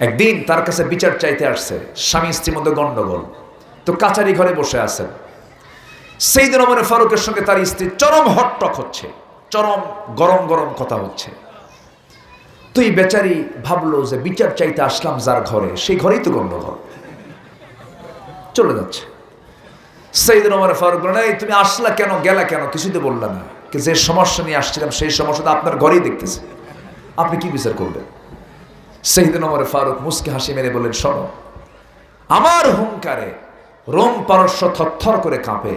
একদিন তার কাছে বিচার চাইতে আসছে স্বামী স্ত্রীর মধ্যে গন্ডগোল। তো কাচারি ঘরে বসে আছেন। সেই দিন আমার ফারুকের সঙ্গে তার স্ত্রী চরম হটটক হচ্ছে চরম গরম গরম কথা হচ্ছে। তুই বেচারি ভাবলো যে বিচার চাইতে আসলাম যার ঘরে সেই ঘরেই তো গন্ডগোল। চলে যাচ্ছে। সেই দিন আমার ফারুক বলেন, এই তুমি আসলা কেন গেলা কেন? কিছুই তো বললা না। যে সমস্যা নিয়ে আসছিলাম সেই সমস্যাটা আপনার ঘরেই দেখতেছি। আপনি কি বিচার করবেন? সেই দিন আমার ফারুক মুসকে হাসি মেরে বললেন, শোনো, আমার হুঙ্কারে রোম পারস্য থরথর করে কাঁপে।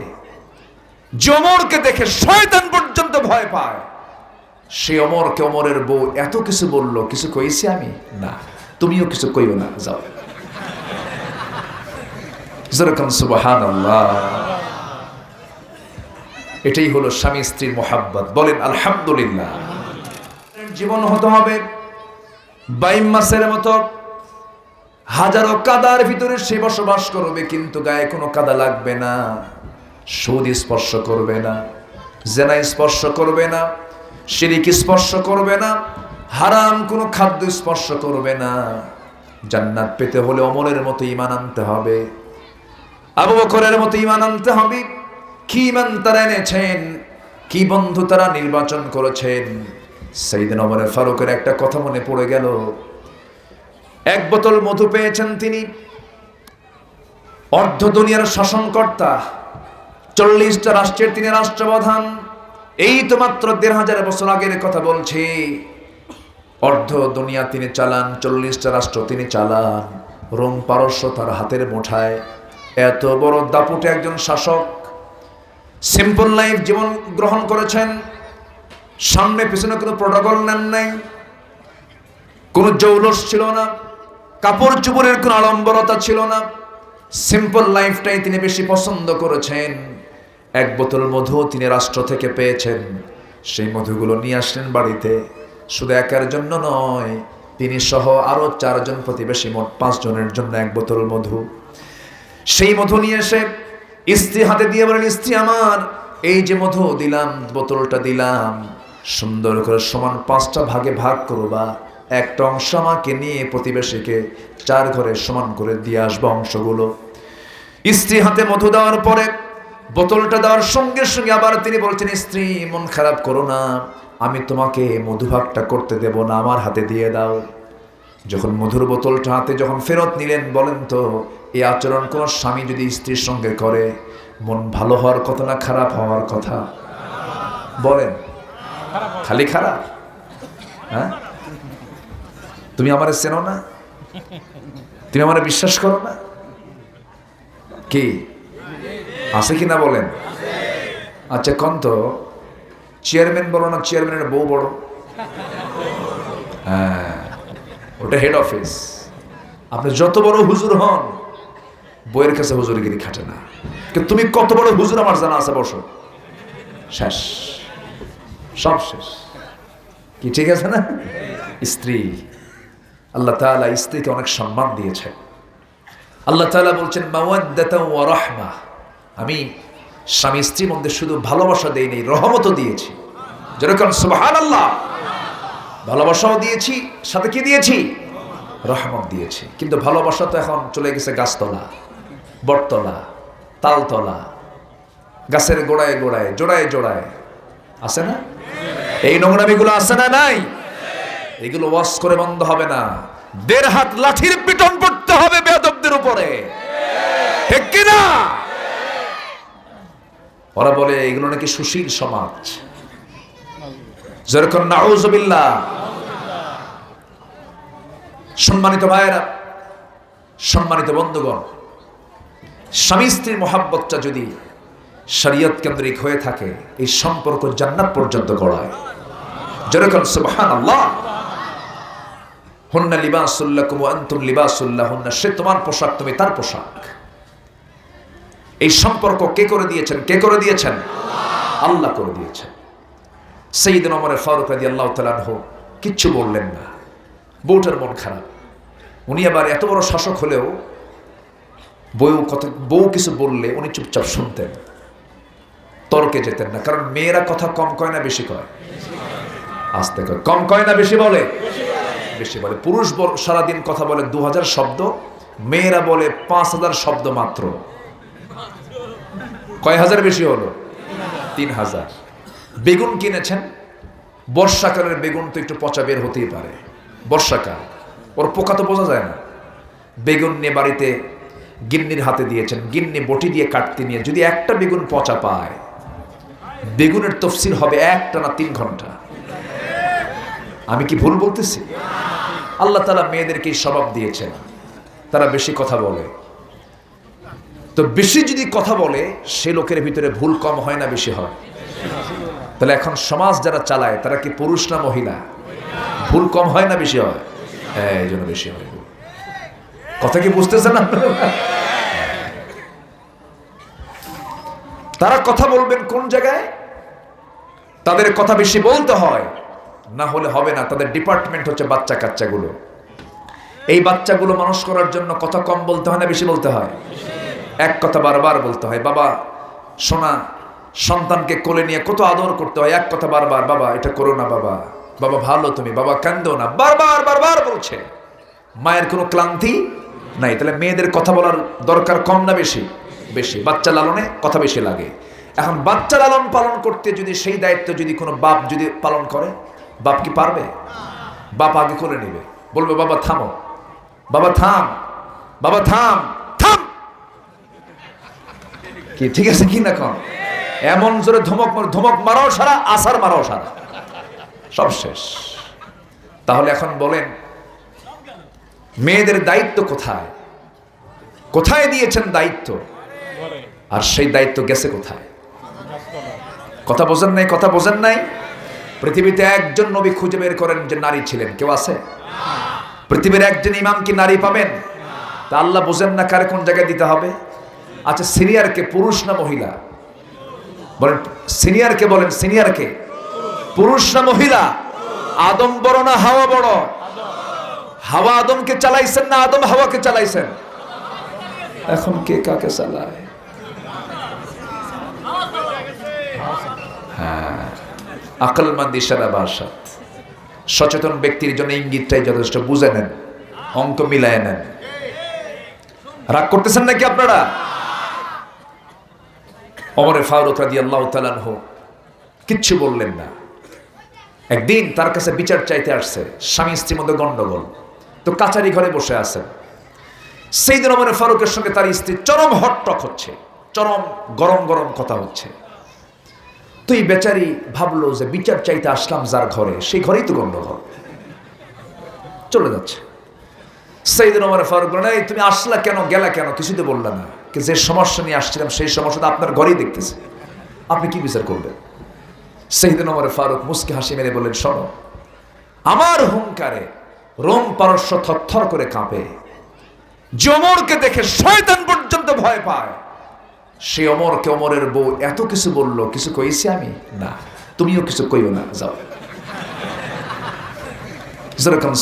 জমরকে দেখে শয়তান পর্যন্ত ভয় পায়। সে অমরকে, অমরের বউ, এত কিছু বলল, কিছু কইছি আমি? না, তুমিও কিছু কইও না, যাও। যেরকম সুবাহান এটাই হলো স্বামী স্ত্রীর মোহাব্বত। বলেন, আলহামদুলিল্লাহ। জীবন হতে হবে। বাইম মাসের মতো হাজারো কাদার ভিতরে সে বসবাস করবে, কিন্তু গায়ে কোনো কাদা লাগবে না, সুদ স্পর্শ করবে না, জেনা স্পর্শ করবে না, শিরিক স্পর্শ করবে না, হারাম কোনো খাদ্য স্পর্শ করবে না। জান্নাত পেতে হলে অমরের মতো ইমান আনতে হবে, আবু বকরের মতো ইমান আনতে হবে। কি ইমান তারা এনেছেন? কি বন্ধু তারা নির্বাচন করেছেন? সেই দিন অমরের ফারুকের একটা কথা মনে পড়ে গেল। এক বোতল মধু পেয়েছেন তিনি। অর্ধ দুনিয়ার শাসনকর্তা, চল্লিশটা রাষ্ট্রের তিনি রাষ্ট্রপ্রধান। এই তো মাত্র দেড় হাজার বছর আগের কথা বলছি। অর্ধ দুনিয়া তিনি চালান, চল্লিশটা রাষ্ট্র তিনি চালান। রোম পারস্য তার হাতের মুঠায়। এত বড় দাপুটে একজন শাসক, সিম্পল লাইফ জীবন গ্রহণ করেছেন। সামনে, পিছনে কোনো প্রোটোকল নেন নাই। কোনো জৌলস ছিল না। কাপড় চুপড়ের কোনো আড়ম্বরতা ছিল না। সিম্পল লাইফটাই তিনি বেশি পছন্দ করেছেন। এক বোতল মধু তিনি রাষ্ট্র থেকে পেয়েছেন। সেই মধুগুলো নিয়ে আসলেন বাড়িতে। শুধু একার জন্য নয়, তিনি সহ আরও চারজন প্রতিবেশী, মোট পাঁচজনের জন্য এক বোতল মধু। সেই মধু নিয়ে এসে স্ত্রী হাতে দিয়ে বলেন স্ত্রী আমার, এই যে মধু দিলাম, বোতলটা দিলাম। সুন্দর করে সমান পাঁচটা ভাগে ভাগ করবা। একটা অংশ আমাকে নিয়ে প্রতিবেশীকে চার ঘরে সমান করে দিয়ে আসব অংশগুলো। স্ত্রী হাতে মধু দেওয়ার পরে বোতলটা দেওয়ার সঙ্গে সঙ্গে আবার তিনি বলছেন, স্ত্রী, মন খারাপ করো না। আমি তোমাকে মধুভাগটা করতে দেব না, আমার হাতে দিয়ে দাও। যখন মধুর বোতলটা হাতে যখন ফেরত নিলেন, বলেন তো এই আচরণ কোনো স্বামী যদি স্ত্রীর সঙ্গে করে, মন ভালো হওয়ার কথা না খারাপ হওয়ার কথা? বলেন খালি খারাপ? হ্যাঁ? তুমি আমার চেনো না? তুমি আমার বিশ্বাস করো না? কি? আছে কি না বলেন? আচ্ছা কন তো? চেয়ারম্যান বলো না চেয়ারম্যানের বউ বড় হ্যাঁ ওটা হেড অফিস আপনি যত বড় হুজুর হন, বইয়ের কাছে হুজুরগিরি খাটে না। কিন্তু তুমি কত বড় হুজুর আমার জানা আছে, বসো। শেষ। সব শেষ। কি ঠিক আছে না? স্ত্রী, আল্লাহ তাআলা স্ত্রীকে অনেক সম্মান দিয়েছে আল্লাহ তাআলা বলছেন, মাওয়াদ্দাতা ওয়া রাহমা। আমি স্বামী স্ত্রীর মধ্যে শুধু ভালোবাসা দেইনি রহমতও দিয়েছি। যেরকম সুবহানাল্লাহ, ভালোবাসাও দিয়েছি, সাথে কি দিয়েছি? রহমত দিয়েছি। কিন্তু ভালোবাসা তো এখন চলে গেছে গাছতলা, বটতলা, তালতলা, গাছের গোড়ায় গোড়ায়, জোড়ায় জোড়ায়। আছে না? এই নোংরামিগুলো আছে না নাই? এগুলো ওয়াশ করে বন্ধ হবে না। দেড় হাত লাঠির পিটন পড়তে হবে বেদবদের উপরে। ঠিক কিনা ওরা বলে, এগুলো নাকি সুশীল সমাজ। যেরকম নাউজবিল্লাহ সম্মানিত ভাইয়েরা, সম্মানিত বন্ধুগণ, স্বামী স্ত্রীর মহাব্বতটা যদি শরীয়ত কেন্দ্রিক হয়ে থাকে, এই সম্পর্ক জান্নাত পর্যন্ত গড়ায়। যেরকম সুবহান আল্লাহ হুন্না লিবাসুল্লাকুম ওয়া আনতুম লিবাসুল্লাহ হুন্না সে তোমার পোশাক, তুমি তার পোশাক। এই সম্পর্ক কে করে দিয়েছেন? কে করে দিয়েছেন? আল্লাহ করে দিয়েছেন। সেইদিন অমরের ফারুক রাদি আল্লাহ তালাহ কিচ্ছু বললেন না। বউটার মন খারাপ। উনি আবার এত বড় শাসক হলেও বউ কত বউ কিছু বললে উনি চুপচাপ শুনতেন। তর্কে যেতেন না। কারণ মেয়েরা কথা কম কয় না, বেশি কয়। আসতে কম কয় না, বেশি বলে? বেশি বলে। পুরুষ সারাদিন কথা বলে দু হাজার শব্দ, মেয়েরা বলে পাঁচ হাজার শব্দ মাত্র। কয় হাজার বেশি হলো? তিন হাজার বেগুন কিনেছেন? বর্ষাকালের বেগুন তো একটু পচা বের হতেই পারে। বর্ষাকাল। ওর পোকা তো বোঝা যায় না। বেগুন নিয়ে বাড়িতে গিন্নির হাতে দিয়েছেন। গিন্নি বটি দিয়ে কাটতে নিয়ে যদি একটা বেগুন পচা পায়, বেগুনের তফসিল হবে একটা না তিন ঘণ্টা। আমি কি ভুল বলতেছি? আল্লাহ তালা মেয়েদেরকে স্বভাব দিয়েছেন। তারা বেশি কথা বলে। তো বেশি যদি কথা বলে, সে লোকের ভিতরে ভুল কম হয় না বেশি হয়। তাহলে এখন সমাজ যারা চালায়, তারা কি পুরুষ না মহিলা? ভুল কম হয় না বেশি হয়? হ্যাঁ এই জন্য বেশি হয়। কথা কি বুঝতেছেন আপনারা? তারা কথা বলবেন কোন জায়গায়? তাদের কথা বেশি বলতে হয়। না হলে হবে না, তাদের ডিপার্টমেন্ট হচ্ছে বাচ্চা কাচ্চাগুলো। এই বাচ্চাগুলো মানুষ করার জন্য কথা কম বলতে হয় না, বেশি বলতে হয়? এক কথা বারবার বলতে হয়, বাবা, সোনা, সন্তানকে কোলে নিয়ে কত আদর করতে হয়, এক কথা বারবার, বাবা, এটা করো না, বাবা। বাবা, ভালো তুমি, বাবা, কান্দো না, বারবার বারবার বলছে। মায়ের কোনো ক্লান্তি নাই, তাহলে মেয়েদের কথা বলার দরকার কম না বেশি? বেশি, বাচ্চা লালনে কথা বেশি লাগে। এখন বাচ্চা লালন পালন করতে যদি সেই দায়িত্ব যদি কোনো বাপ যদি পালন করে বাপ কি পারবে? বাপ আগে করে নেবে। বলবে, বাবা, থামো। বাবা, থাম। বাবা, থাম। থাম! কি, ঠিক আছে কি না কন? এমন জোরে ধমক ধমক মারাও সারা, আসার মারাও সারা। সব শেষ। তাহলে এখন বলেন, মেয়েদের দায়িত্ব কোথায়? কোথায় দিয়েছেন দায়িত্ব? আর সেই দায়িত্ব গেছে কোথায়? কথা বোঝেন নাই, কথা বোঝেন নাই? পৃথিবীতে একজন নবী খুঁজে বের করেন যে নারী ছিলেন। কেউ আছে? পৃথিবীর একজন ইমাম কি নারী পাবেন? তা আল্লাহ বোঝেন না কারে কোন জায়গায় দিতে হবে। আচ্ছা সিনিয়রকে পুরুষ না মহিলা? বলেন সিনিয়রকে বলেন? সিনিয়রকে পুরুষ না মহিলা? আদম বড় না হাওয়া বড়? হাওয়া আদমকে চালাইছেন না আদম হাওয়াকে চালাইছেন? এখন কে কাকে চালায়? আকলমান্দি সারা বাসাত সচেতন ব্যক্তির জন্য ইঙ্গিতটাই যথেষ্ট, বুঝে নেন, অঙ্ক মিলায় নেন। রাগ করতেছেন নাকি আপনারা? অমরে ফারুক রাদি আল্লাহ তালানহ কিচ্ছু বললেন না। একদিন তার কাছে বিচার চাইতে আসছে, স্বামী স্ত্রীর মধ্যে গন্ডগোল। তো কাচারি ঘরে বসে আছেন। সেই দিন অমরে ফারুকের সঙ্গে তার স্ত্রী চরম হটটক হচ্ছে, চরম গরম গরম কথা হচ্ছে। তুই বেচারি ভাবলো যে বিচার চাইতে আসলাম যার ঘরে সেই ঘরেই তো গন্ডগোল। চলে যাচ্ছে। সেই দিন আমার ফারুক বলেন, এই তুমি আসলা কেন? গেলা কেন? কিছুই তো বললা না। যে সমস্যা নিয়ে আসছিলাম সেই সমস্যাটা আপনার ঘরেই দেখতেছে। আপনি কি বিচার করবেন? সেই দিন আমার ফারুক মুসকে হাসি মেরে বললেন শোনো আমার হুঙ্কারে রোম পারস্য থরথর করে কাঁপে। যে অমরকে দেখে শয়তান পর্যন্ত ভয় পায়। সে অমরকে অমরের বউ, এত কিছু বলল, কিছু কইছি আমি? না। তুমিও কিছু কইও না, যাও। যেরকম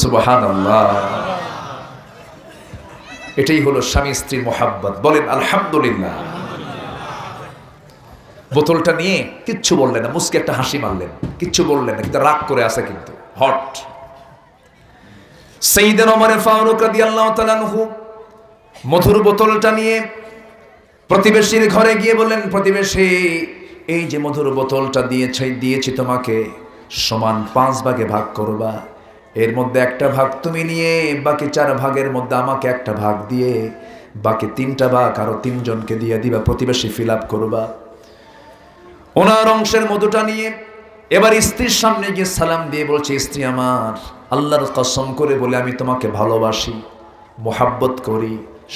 এটাই হলো স্বামী স্ত্রীর মোহাব্বত। বলেন, আলহামদুলিল্লাহ। বোতলটা নিয়ে কিচ্ছু বললেন না, মুসকে একটা হাসি মারলেন। কিচ্ছু বললেন না, কিন্তু রাগ করে আছে কিন্তু। হট। সেইদিন অমরে ফারুক রাদিয়াল্লাহু তাআলা মধুর বোতলটা নিয়ে প্রতিবেশীর ঘরে গিয়ে বললেন, প্রতিবেশী, এই যে মধুর বোতলটা দিয়েছে, দিয়েছি তোমাকে। সমান পাঁচ ভাগে ভাগ করবা। এর মধ্যে একটা ভাগ তুমি নিয়ে, বাকি চার ভাগের মধ্যে আমাকে একটা ভাগ দিয়ে, বাকি তিনটা ভাগ আরও তিনজনকে দিয়ে দিবা, প্রতিবেশী ফিল আপ করবা। ওনার অংশের মধুটা নিয়ে এবার স্ত্রীর সামনে গিয়ে সালাম দিয়ে বলছে, স্ত্রী আমার, আল্লাহর কসম করে বলে আমি তোমাকে ভালোবাসি, মোহাব্বত করি,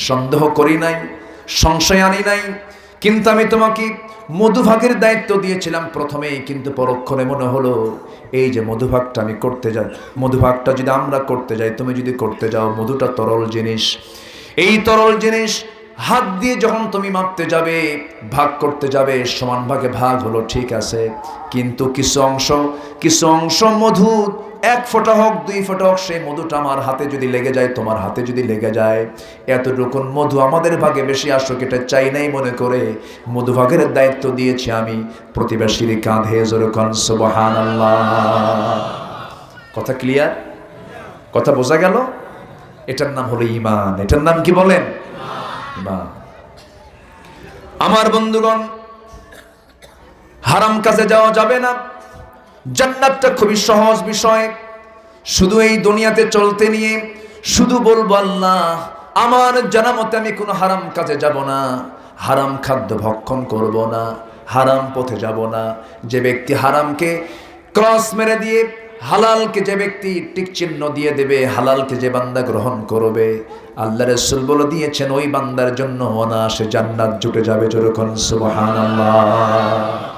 সন্দেহ করি নাই সংশয় আনি নাই। কিন্তু আমি তোমাকে মধুভাগের দায়িত্ব দিয়েছিলাম প্রথমেই, কিন্তু পরক্ষণে মনে হলো, এই যে মধুভাগটা আমি করতে যাই, মধুভাগটা যদি আমরা করতে যাই, তুমি যদি করতে যাও, মধুটা তরল জিনিস। এই তরল জিনিস হাত দিয়ে যখন তুমি মাপতে যাবে, ভাগ করতে যাবে, সমান ভাগে ভাগ হলো, ঠিক আছে। কিন্তু কিছু অংশ কিছু অংশ মধু এক ফোঁটা হোক, দুই ফোঁটা হোক, সেই মধুটা আমার হাতে যদি লেগে যায়, তোমার হাতে যদি লেগে যায়। এতটুকুন মধু আমাদের ভাগে বেশি আসুক, এটা চাই নাই মনে করে। মধু ভাগের দায়িত্ব দিয়েছি আমি, প্রতিবেশীর কাঁধে যেরকম সুবহানাল্লাহ। কথা ক্লিয়ার কথা বোঝা গেল? এটার নাম হলো ইমান এটার নাম কি বলেন? আমার বন্ধুগণ, হারাম কাজে যাওয়া যাবে না। জান্নাতটা খুবই সহজ বিষয়। শুধু এই দুনিয়াতে চলতে নিয়ে শুধু বলব আল্লাহ, আমার জানা মতে আমি কোনো হারাম কাজে যাব না, হারাম খাদ্য ভক্ষণ করব না, হারাম পথে যাব না। যে ব্যক্তি হারামকে ক্রস মেরে দিয়ে হালালকে যে ব্যক্তি টিক চিহ্ন দিয়ে দেবে, হালালকে যে বান্দা গ্রহণ করবে, আল্লাহ রসুল বলে দিয়েছেন, ওই বান্দার জন্য অনাসে জান্নাত জুটে যাবে। যেরকম সুবহানাল্লাহ।